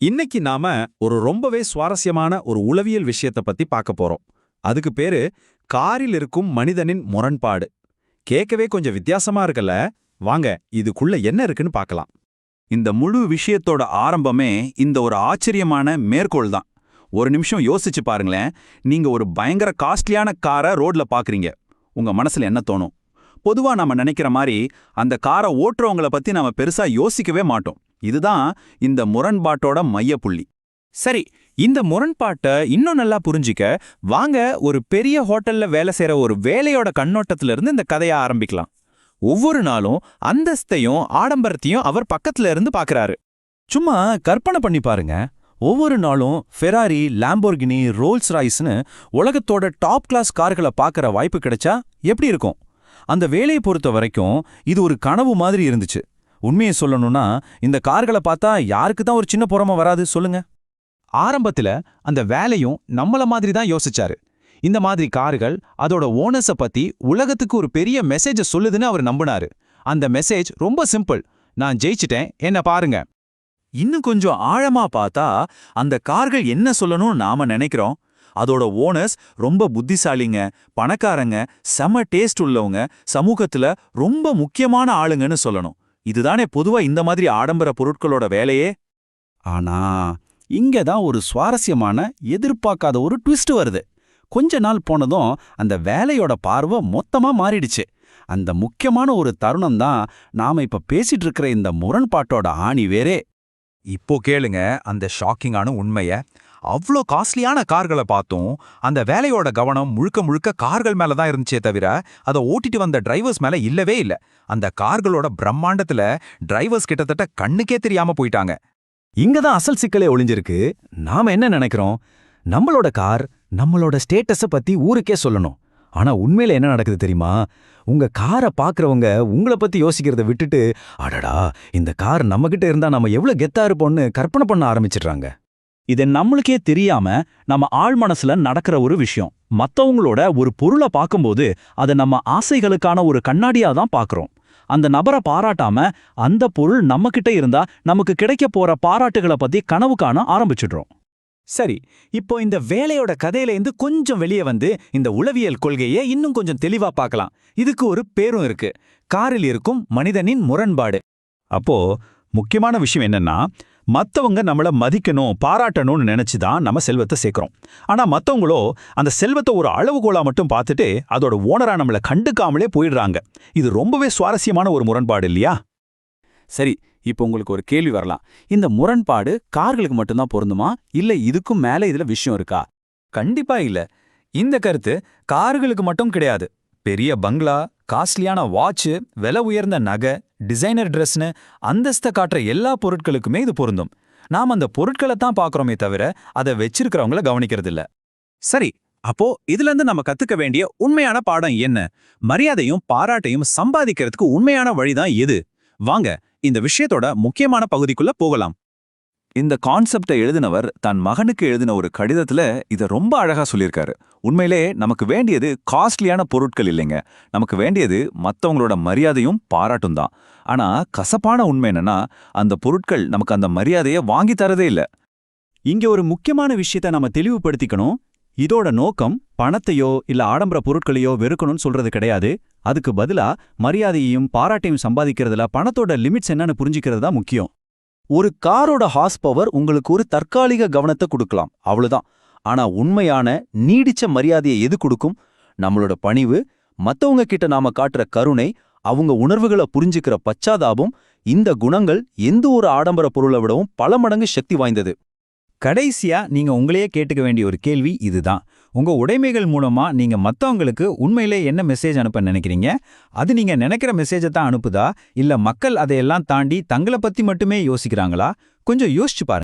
இன்னைக்கு நாம ஒரு ரொம்பவே சுவாரஸ்யமான ஒரு உளவியல் விஷயத்தை பத்தி பார்க்க போறோம். அதுக்கு பேரு காரில் இருக்கும் மனிதனின் முரண்பாடு. கேட்கவே கொஞ்சம் வித்தியாசமா இருக்கல வாங்க இதுக்குள்ள என்ன இருக்குன்னு பார்க்கலாம். இந்த முழு விஷயத்தோட ஆரம்பமே இந்த ஒரு ஆச்சரியமான மேற்கோள் தான். ஒரு நிமிஷம் யோசிச்சு பாருங்களேன். நீங்க ஒரு பயங்கர காஸ்ட்லியான காரை ரோட்ல பாக்குறீங்க உங்க மனசுல என்ன தோணும்? பொதுவா நாம நினைக்கிற மாதிரி அந்த காரை ஓட்டுறவங்கள பத்தி நாம பெருசா யோசிக்கவே மாட்டோம். இதுதான் இந்த முரண்பாட்டோட மையப்புள்ளி. சரி இந்த முரண்பாட்டை இன்னும் நல்லா புரிஞ்சிக்க வாங்க ஒரு பெரிய ஹோட்டல்ல வேலை செய்யற ஒரு வேலையோட கண்ணோட்டத்துல இருந்து இந்த கதையை ஆரம்பிக்கலாம். ஒவ்வொரு நாளும் அந்தஸ்தையும் ஆடம்பரத்தையும் அவர் பக்கத்துல இருந்து பாக்குறாரு. சும்மா கற்பனை பண்ணி பாருங்க. ஒவ்வொரு நாளும் ஃபெராரி லாம்போர்கினி ரோல்ஸ் ராய்ஸ்னு உலகத்தோட டாப் கிளாஸ் கார்களை பார்க்குற வாய்ப்பு கிடைச்சா எப்படி இருக்கும்? அந்த வேலையை பொறுத்த வரைக்கும் இது ஒரு கனவு மாதிரி இருந்துச்சு. உண்மையை சொல்லணும்னா இந்த கார்களை பார்த்தா யாருக்கு தான் ஒரு சின்ன புறமை வராது சொல்லுங்க. ஆரம்பத்துல அந்த வேலையும் நம்மள மாதிரி தான் யோசிச்சாரு. இந்த மாதிரி கார்கள் அதோட ஓனர்ஸ பத்தி உலகத்துக்கு ஒரு பெரிய மெசேஜ சொல்லுதுன்னு அவர் நம்பினாரு. அந்த மெசேஜ் ரொம்ப சிம்பிள் நான் ஜெயிச்சிட்டேன். என்ன பாருங்க. இன்னும் கொஞ்சம் ஆழமா பார்த்தா அந்த கார்கள் என்ன சொல்லணும்னு நாம நினைக்கிறோம். அதோட ஓனர்ஸ் ரொம்ப புத்திசாலிங்க பணக்காரங்க செம டேஸ்ட் உள்ளவங்க சமூகத்துல ரொம்ப முக்கியமான ஆளுங்கன்னு சொல்லணும். இதுதானே பொதுவா இந்த மாதிரி ஆடம்பர பொருட்களோட வேலையே? ஆனா இங்க தான் ஒரு சுவாரஸ்யமான எதிர்பார்க்காத ஒரு ட்விஸ்ட் வருது. கொஞ்ச நாள் போனதும் அந்த வேலையோட பார்வை மொத்தமா மாறிடுச்சு. அந்த முக்கியமான ஒரு தருணம் தான் நாம இப்ப பேசிட்டு இருக்கிற இந்த முரண்பாட்டோட ஆணி வேறே. இப்போ கேளுங்க அந்த ஷாக்கிங்கான உண்மைய. அவ்வளோ காஸ்ட்லியான கார்களை பார்த்தோம் அந்த வேலையோட கவனம் முழுக்க முழுக்க கார்கள் மேல தான் இருந்துச்சே தவிர அதை ஓட்டிட்டு வந்த டிரைவர்ஸ் மேல இல்லவே இல்ல. அந்த கார்களோட பிரம்மாண்டத்துல டிரைவர்ஸ் கிட்டத்தட்ட கண்ணுக்கே தெரியாம போயிட்டாங்க. இங்க தான் அசல் சிக்கலே ஒளிஞ்சிருக்கு. நாம என்ன நினைக்கிறோம்? நம்மளோட கார் நம்மளோட ஸ்டேட்டஸ பத்தி ஊருக்கே சொல்லணும். ஆனா உண்மையில என்ன நடக்குது தெரியுமா? உங்க காரை பாக்குறவங்க உங்கள பத்தி யோசிக்கிறத விட்டுட்டு அடடா இந்த கார் நம்மகிட்ட இருந்தா நம்ம எவ்வளவு கெத்தா இருப்போம்னு கற்பனை பண்ண ஆரம்பிச்சிடுறாங்க. இது நம்மளுக்கே தெரியாம நம்ம ஆழ் மனசுல நடக்கிற ஒரு விஷயம். மத்தவங்களோட ஒரு பொருளை பார்க்கும்போது அதை நம்ம ஆசைகளுக்கான ஒரு கண்ணாடியா தான் பாக்குறோம் அந்த நபரை பாராட்டாம அந்த பொருள் நம்மகிட்ட இருந்தா நமக்கு கிடைக்க போற பாராட்டுகளை பத்தி கனவு காண ஆரம்பிச்சிடுறோம். சரி இப்போ இந்த வேலையோட கதையிலேருந்து கொஞ்சம் வெளியே வந்து இந்த உளவியல் கொள்கையை இன்னும் கொஞ்சம் தெளிவா பார்க்கலாம். இதுக்கு ஒரு பேரும் இருக்கு. காரில் இருக்கும் மனிதனின் முரண்பாடு. அப்போ முக்கியமான விஷயம் என்னன்னா மத்தவங்க நம்மள மதிக்கணும் பாராட்டணும்னு நினைச்சு தான் நம்ம செல்வத்தை சேர்க்குறோம். ஆனா மத்தவங்களோ அந்த செல்வத்தை ஒரு அளவுகோலா மட்டும் பார்த்துட்டு அதோட ஓனரா நம்மள கண்டுக்காமலே போயிடுறாங்க. இது ரொம்பவே சுவாரஸ்யமான ஒரு முரண்பாடு இல்லையா? சரி இப்போ உங்களுக்கு ஒரு கேள்வி வரலாம். இந்த முரண்பாடு கார்களுக்கு மட்டும்தான் பொருந்துமா? இல்ல இதுக்கும் மேல இதுல விஷயம் இருக்கா? கண்டிப்பா இல்ல. இந்த கருத்து கார்களுக்கு மட்டும் கிடையாது. பெரிய பங்களா காஸ்ட்லியான வாட்சு விலை உயர்ந்த நகை டிசைனர் ட்ரெஸ்னு அந்தஸ்த காட்டுற எல்லா பொருட்களுக்குமே இது பொருந்தும். நாம் அந்த பொருட்களை தான் பார்க்குறோமே தவிர அதை வச்சிருக்கிறவங்கள கவனிக்கிறதில்ல. சரி அப்போ இதுல இருந்து நம்ம கத்துக்க வேண்டிய உண்மையான பாடம் என்ன? மரியாதையும் பாராட்டையும் சம்பாதிக்கிறதுக்கு உண்மையான வழிதான் எது? வாங்க இந்த விஷயத்தோட முக்கியமான பகுதிக்குள்ள போகலாம். இந்த கான்செப்டை எழுதினவர் தன் மகனுக்கு எழுதின ஒரு கடிதத்துல இத ரொம்ப அழகா சொல்லியிருக்காரு. உண்மையிலே நமக்கு வேண்டியது காஸ்ட்லியான பொருட்கள் இல்லைங்க. நமக்கு வேண்டியது மத்தவங்களோட மரியாதையும் பாராட்டும் தான். ஆனா கசப்பான உண்மை என்னன்னா அந்த பொருட்கள் நமக்கு அந்த மரியாதையை வாங்கி தரதே இல்ல. இங்க ஒரு முக்கியமான விஷயத்த நம்ம தெளிவுபடுத்திக்கணும். இதோட நோக்கம் பணத்தையோ இல்ல ஆடம்பர பொருட்களையோ வெறுக்கணும்னு சொல்றது கிடையாது. அதுக்கு பதிலா மரியாதையையும் பாராட்டையும் சம்பாதிக்கிறதுல பணத்தோட லிமிட்ஸ் என்னன்னு புரிஞ்சுக்கிறது தான் முக்கியம். ஒரு காரோட ஹார்ஸ் பவர் உங்களுக்கு ஒரு தற்காலிக கவனத்தை கொடுக்கலாம். அவ்வளவுதான். ஆனா உண்மையான நீடிச்ச மரியாதையை எது கொடுக்கும்? நம்மளோட பணிவு மத்தவங்க கிட்ட நாம காட்டுற கருணை அவங்க உணர்வுகளை புரிஞ்சுக்கிற பச்சாதாபம் இந்த குணங்கள் எந்த ஒரு ஆடம்பர பொருளை விடவும் பல மடங்கு சக்தி வாய்ந்தது. கடைசியா நீங்க உங்களையே கேட்டுக்க வேண்டிய ஒரு கேள்வி இதுதான். உங்க உடைமைகள் மூலமா நீங்க மத்தவங்களுக்கு உண்மையிலே என்ன மெசேஜ் அனுப்ப நினைக்கிறீங்க? அது நீங்க நினைக்கிற மெசேஜை தான் அனுப்புதா? இல்ல மக்கள் அதையெல்லாம் தாண்டி தங்களை பத்தி மட்டுமே யோசிக்கிறாங்களா? கொஞ்சம் யோசிச்சு பாருங்க.